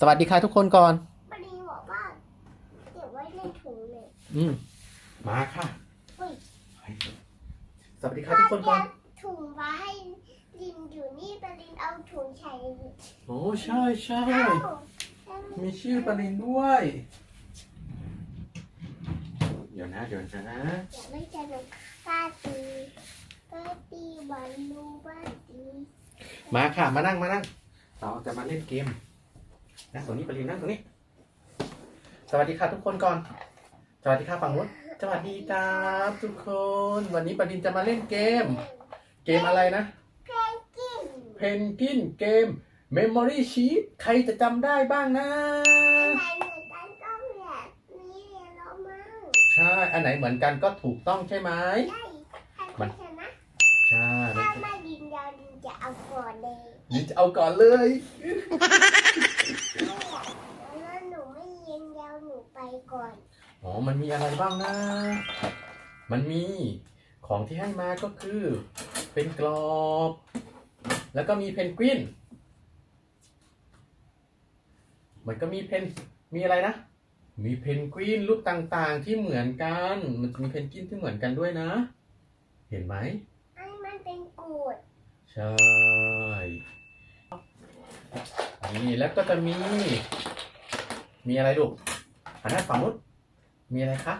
สวัสดีค่ะทุกคนก่อน ปรีบอกว่าเก็บไว้ในถุงเลยอืมมาค่ะอุ้ยสวัสดีค่ะทุกคนก่อนถุงไว้ให้ลินอยู่นี่ปรินเอาถุงใส่โอ้ใช่ใช่เอ้ามีชื่อปรินด้วย เดี๋ยวนะเดี๋ยวนะอยากไม่จะหนุกป้าตีป้าตีบอลลูป้าตีมาค่ะมานั่งมานั่งเราจะมาเล่นเกม นะตรงนี้ปรินนั่งตรงนี้ สวัสดีค่ะทุกคนก่อน สวัสดีค่ะฝั่งนู้นสวัสดีครับทุกคน วันนี้ปรินจะมาเล่นเกม เกมอะไรนะกินเพนกินเกม Memory Sheet ใครจะจำได้บ้างนะอะไรเหมือนกันก็แบบนี้เลยแล้วมั้งใช่ อันไหนเหมือนกันก็ถูกต้องใช่ไหมใช่ใครเป็นชนะใช่มันถ้าไม่ดินยาวดิน จะเอาก่อนเลยนี่จะเอาก่อนเลย แล้วหนูไม่ยิงยาวหนูไปก่อนอ๋อ มันมีอะไรบ้างนะ มันมีของที่ให้มาก็คือ เป็นกรอบ แล้วก็มีเพนกวิน มันก็มีเพน มีอะไรนะ มีเพนกวินรูปต่างๆที่เหมือนกัน มันจะมีเพนกวินที่เหมือนกันด้วยนะ เห็นไหม ไอ้มันเป็นกูด ใช่ นี่แล้วก็จะมี มีอะไรลูกหันหน้าฝั่งนู้นมีอะไรคะ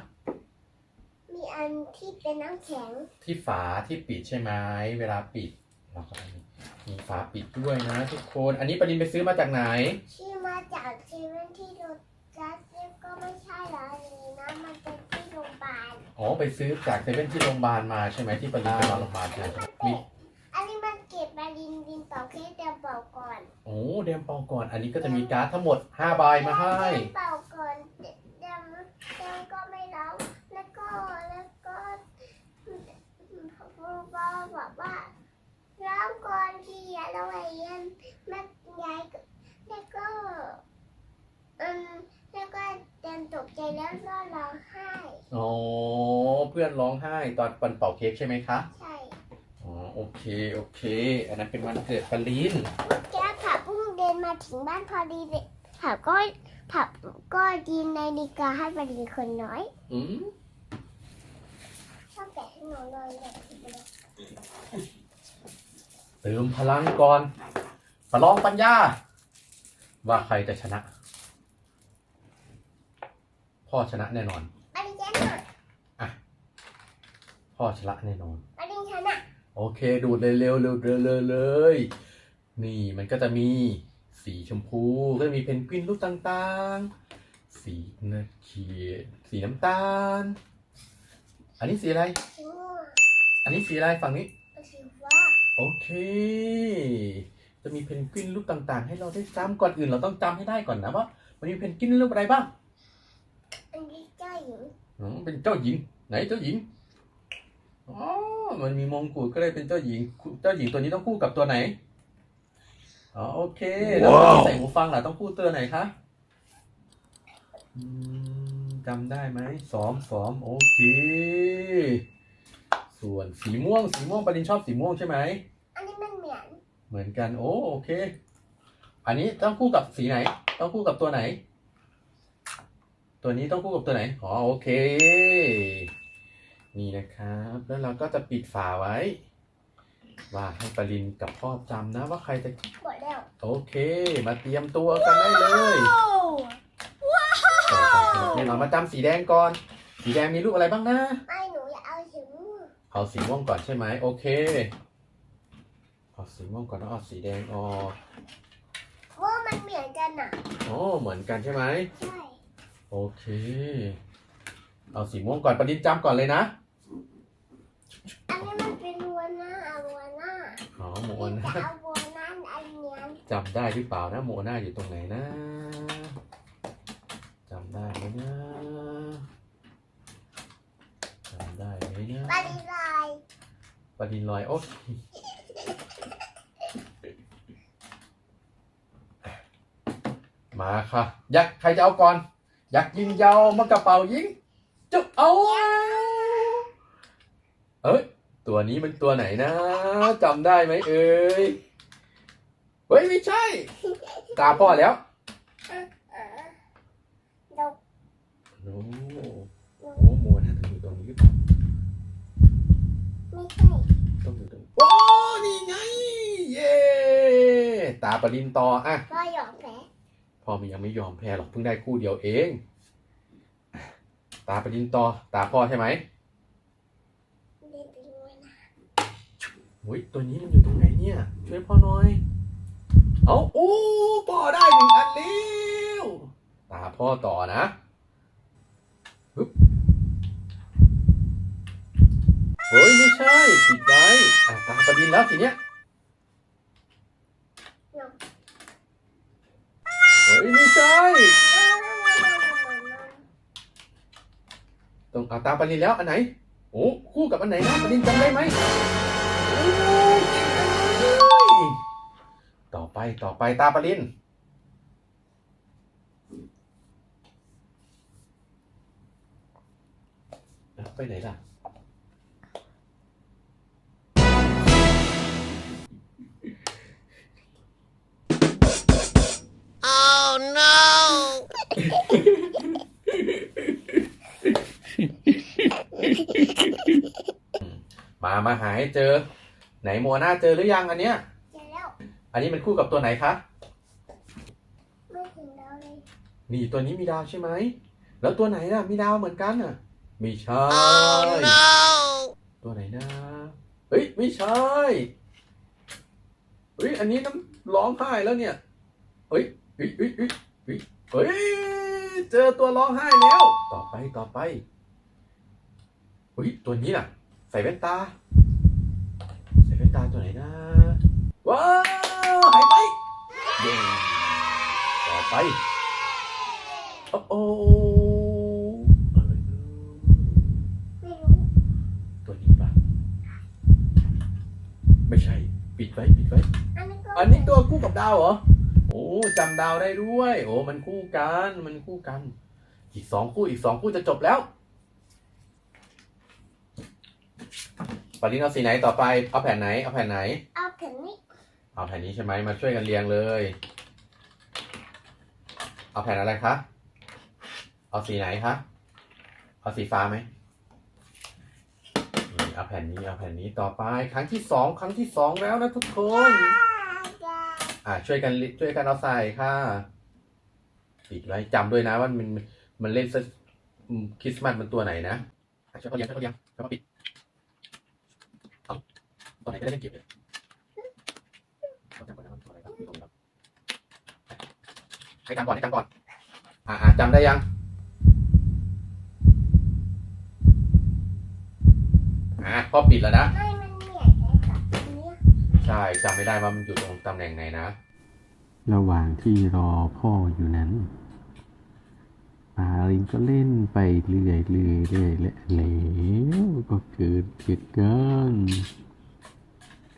มีอันที่เป็นน้ำแข็ง ที่ฝาที่ปิดใช่ไหมเวลาปิดเราก็มีมีฝาปิดด้วยนะทุกคน อันนี้ปรินไปซื้อมาจากไหนที่มาจากเซเว่นที่โรจัสเซฟก็ไม่ใช่แล้วเลยนะมันเป็นที่โรงพยาบาล อ๋อ ไปซื้อจากเซเว่นที่โรงพยาบาลมาใช่ไหมที่ปรินไปนอนโรงพยาบาลใช่ไหมมี อันนี้มันเก็บมา ดินดินเป่าเค้กเดียวเป่าก่อนโอ้เดมเปาก่อน อันนี้ก็จะมีการ์ดทั้งหมด5ใบมาให้ เดมเป่าก่อนเดมเดมเดมก็ไม่ร้องแล้วก็แล้วก็พ่อพ่อบอกว่าร้องก่อนที่อย่าเราไอ้ยันแม่ยายก็แล้วก็อืมแล้วก็เดมตกใจแล้วก็ร้องไห้อ๋อเพื่อนร้องไห้ตอนปันเป่าเค้กใช่ไหมคะใช่อ๋อ โอเค โอเค อันนั้นเป็นวันเกิดปรินแกผับเพิ่งเดินมาถึงบ้านพอดีเลยผับก็ผับก็ยินนาฬิกาให้บดีคนน้อยอืมชอบแกะให้หนูเลยแบบนี้เลยเติมพลังก่อนประลองปัญญา ว่าใครจะชนะ พ่อชนะแน่นอนบดีชนะพ่อชนะแน่นอนบดีชนะ โอเค ดูดเลยเร็วเร็วเร็วเร็วเลย นี่มันก็จะมีสีชมพู ก็จะมีเพนกวินรูปต่างๆ สีนะเขียวสีน้ำตาล อันนี้สีอะไรสีม่วงอันนี้สีอะไรฝั่งนี้สีฟ้าโอเค จะมีเพนกวินรูปต่างๆ ให้เราได้จำก่อนอื่น เราต้องจำให้ได้ก่อนนะว่ามันมีเพนกวินรูปอะไรบ้าง อันนี้เจ้าหญิงอ๋อเป็นเจ้าหญิง ไหนเจ้าหญิงอ๋อ มันมีมงกุฎก็เลยเป็นเจ้าหญิง เจ้าหญิงตัวนี้ต้องคู่กับตัวไหน อ๋อโอเค แล้วว้าวใส่หูฟังล่ะต้องคู่ตัวไหนคะอืมจำได้ไหมซ้อมซ้อมโอเค ส่วนสีม่วง สีม่วงปรินชอบสีม่วงใช่ไหม อันนี้มันเหมือน เหมือนกัน โอ้โอเค อันนี้ต้องคู่กับสีไหน ต้องคู่กับตัวไหน ตัวนี้ต้องคู่กับตัวไหน อ๋อโอเค นี่นะครับ แล้วเราก็จะปิดฝาไว้ ว่าให้ปรินกับพ่อจำนะว่าใครจะหมดแล้วโอเค มาเตรียมตัวกันได้เลยแน่นอนมาจำสีแดงก่อน สีแดงมีรูปอะไรบ้างนะไม่หนูอยากเอาสีม่วงเอาสีม่วงก่อนใช่ไหมโอเคเอาสีม่วงก่อนแล้วเอาสีแดงออกว่ามันเหมือนกันอะโอ้เหมือนกันใช่ไหมใช่โอเค เอาสีม่วงก่อนประดิษฐ์จำก่อนเลยนะอันนี้มันเป็ นวัวหน้าเอาวัวหน้าอ๋อโมที่นาจะเอาวัวหน้าอันเนี้ยจำได้หรือเปล่านะโมนาอยู่ตรงไหนนะจำได้ไหมนะจำได้ไหมนะบดีลายประดินลอยโอ้มาค่ะ ยักษ์ใครจะเอาก่อน ยักษ์ยิงยาวมากระเป๋ายิงจุบเอา เอ้ย ตัวนี้มันตัวไหนนะจำได้ไหมเอ้ยเฮ้ยไม่ใช่ ตาพ่อแล้วโอ้โหโมน่าจะอยู่ตรงนี้ไม่ใช่ต้องอยู่ตรงโอ้นี่ไง เย้ตาปรินต่ออะพ่อยอมแพ้พ่อมันยังไม่ยอมแพ้หรอกเพิ่งได้คู่เดียวเอง ตาปรินต่อตาพ่อใช่ไหม โอ้ยตัวนี้มันอยู่ตรงไหนเนี่ย ช่วยพ่อหน่อย เอาโอ้พ่อได้หนึ่งอันแล้วตาพ่อต่อนะปึ๊บเฮ้ยไม่ใช่ปิดไว้อะตาปรินแล้วทีเนี้ยเฮ้ยไม่ใช่ ตรงเอาตามปรินแล้วอันไหนโอ้คู่กับอันไหนนะปรินจำได้ไหม ต่อไปต่อไปตาปรินแล้วไปไหนล่ะมา มาหาให้เจอ ไหนโมนาเจอหรือยังอันเนี้ย เจอแล้วอันนี้มันคู่กับตัวไหนคะไม่ถึงแล้วเลยนี่ตัวนี้มีดาวใช่ไหมแล้วตัวไหนน่ะมีดาวเหมือนกันน่ะไม่ใช่ ตัวไหนนะเฮ้ยไม่ใช่เฮ้ยอันนี้น้ำร้องไห้แล้วเนี่ยเฮ้ยเฮ้ยเฮ้ยเฮ้ยเฮ้ยเฮ้ยเจอตัวร้องไห้แล้ว ต่อไปต่อไปเฮ้ยตัวนี้น่ะ ใส่แว่นตา ใส่แว่นตาตัวไหนนะว้าวหายไปเย้ต่อไปโอ้โอ้อะไรนะไม่รู้ตัวนี้ปะไม่ใช่ ปิดไว้ปิดไว้อันนี้ก็อันนี้ตัวคู่กับดาวเหรอ โอ้จำดาวได้ด้วย โอ้มันคู่กัน มันคู่กัน อีกสองคู่อีกสองคู่จะจบแล้ว ปารินเอาสีไหนต่อไป เอาแผ่นไหน เอาแผ่นไหน เอาแผ่นนี้ เอาแผ่นนี้ใช่ไหมมาช่วยกันเรียงเลย เอาแผ่นอะไรคะ เอาสีไหนคะ เอาสีฟ้าไหมนี่เอาแผ่นนี้ เอาแผ่นนี้ต่อไป ครั้งที่สอง ครั้งที่สองแล้วนะทุกคนจ้าอ่าช่วยกันลิช่วยกันเอาใส่ค่ะปิดไว้จำด้วยนะว่ามันมันเล่นซะอืมคริสต์มาสมันตัวไหนนะอะช่วยเขาเลี้ยงช่วยเขาเลี้ยงช่วยเขาปิดเอา ตัวไหนก็ได้เล่นเก็บเลยเอาจำก่อนนะว่าตัวอะไรครับอยู่ตรงนี้ครับให้จำก่อนให้จำก่อน อ่าอ่าจำได้ยังอ่าพอปิดแล้วนะ ให้มันเหนื่อยแค่กับอันเนี้ยใช่จำไม่ได้ว่ามันอยู่ตรงตำแหน่งไหนนะ ระหว่างที่รอพ่ออยู่นั้นอาลินก็เล่นไปเรื่อยๆเรื่อยๆและแล้วก็เกิดเหตุการณ์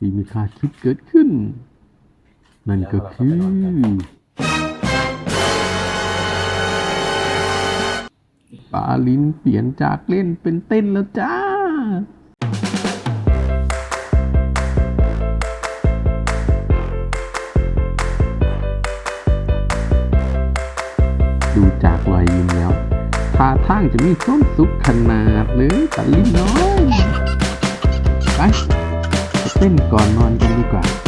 ที่ไม่คาดคิดเกิดขึ้น นั่นก็คือ ปาลินเปลี่ยนจากเล่นเป็นเต้นแล้วจ้าดูจากรอยยิ้มแล้วท่าทางจะมีความสุขขนาดเลยปาลินน้อย ไป เต้นก่อนนอนกันดีกว่า